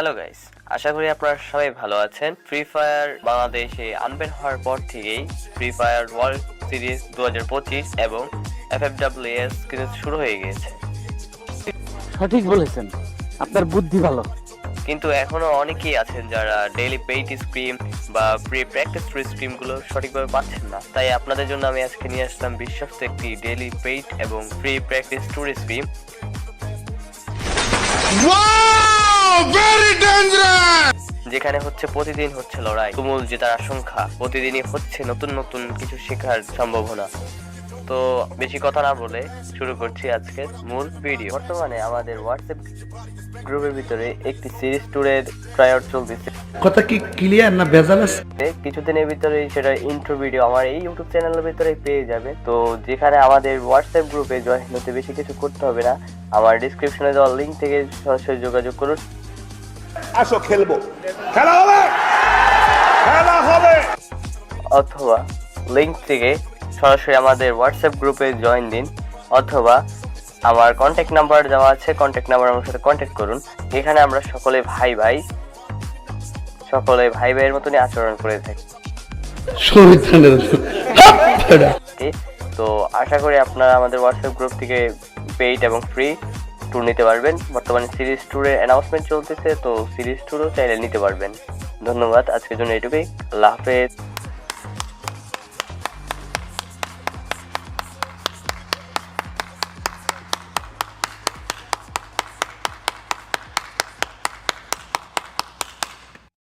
Hello guys আশা করি আপনারা সবাই ভালো আছেন। ফ্রি ফায়ার বাংলাদেশে আনবেন হওয়ার পর থেকেই ফ্রি ফায়ার ওয়ার্ল্ড সিরিজ দুহাজার পঁচিশ এবং এফ এফ কিন্তু শুরু হয়ে গিয়েছে। সঠিক বলেছেন। আপনার বুদ্ধি ভালো। কিন্তু এখনও অনেকেই আছেন যারা ডেইলি পেইড স্ক্রিম বা প্রি প্র্যাকটিস স্ক্রিমগুলো সঠিকভাবে পাচ্ছেন না। তাই আপনাদের জন্য আমি আজকে নিয়ে আসলাম বিশ্বস্ত একটি ডেইলি পেইড এবং প্রি প্র্যাকটিস ট্যুর স্ক্রিম! যেখানে হচ্ছে প্রতিদিন হচ্ছে লড়াই। তুমুল জেতার আশঙ্কা। প্রতিদিনই হচ্ছে নতুন নতুন কিছু শেখার সম্ভাবনা। তো বেশি কথা না বলে শুরু করছি আজকে মূল ভিডিও। বর্তমানে আমাদের হোয়াটসঅ্যাপ গ্রুপের ভিতরে একটি সিরিজ ট্যুরের ট্রায়াল চলতেছে। কথা কি ক্লিয়ার না ভেজাল আছে? কিছুদিনের ভিতরেই সেটা ইন্ট্রো ভিডিও আমার এই ইউটিউব চ্যানেলের ভিতরে পেয়ে যাবে। তো যেখানে আমাদের হোয়াটসঅ্যাপ গ্রুপে জয়েন হতে বেশি কিছু করতে হবে না। আমার ডিসক্রিপশনে দেওয়া লিঙ্ক থেকে সরাসরি যোগাযোগ করুন। আসো খেলব। খেলা হবে! খেলা হবে! অথবা লিঙ্ক থেকে সরাসরি আমাদের হোয়াটসঅ্যাপ গ্রুপে জয়েন দিন অথবা আমার কন্ট্যাক্ট নাম্বার দেওয়া আছে কন্ট্যাক্ট নাম্বার আমার সাথে কন্ট্যাক্ট করুন। এখানে আমরা সকলে ভাই ভাই সকলে ভাই ভাইয়ের মতনই আচরণ করে থাকি। তো আশা করি আপনারা আমাদের হোয়াটসঅ্যাপ গ্রুপ থেকে পেইড এবং ফ্রি ট্যুর নিতে পারবেন। বর্তমানে সিরিজ ট্যুরের অ্যানাউন্সমেন্ট চলতেছে, তো সিরিজ ট্যুরও চাইলে নিতে পারবেন। ধন্যবাদ, আজকের জন্য এটুকুই। আল্লাহ হাফেজ।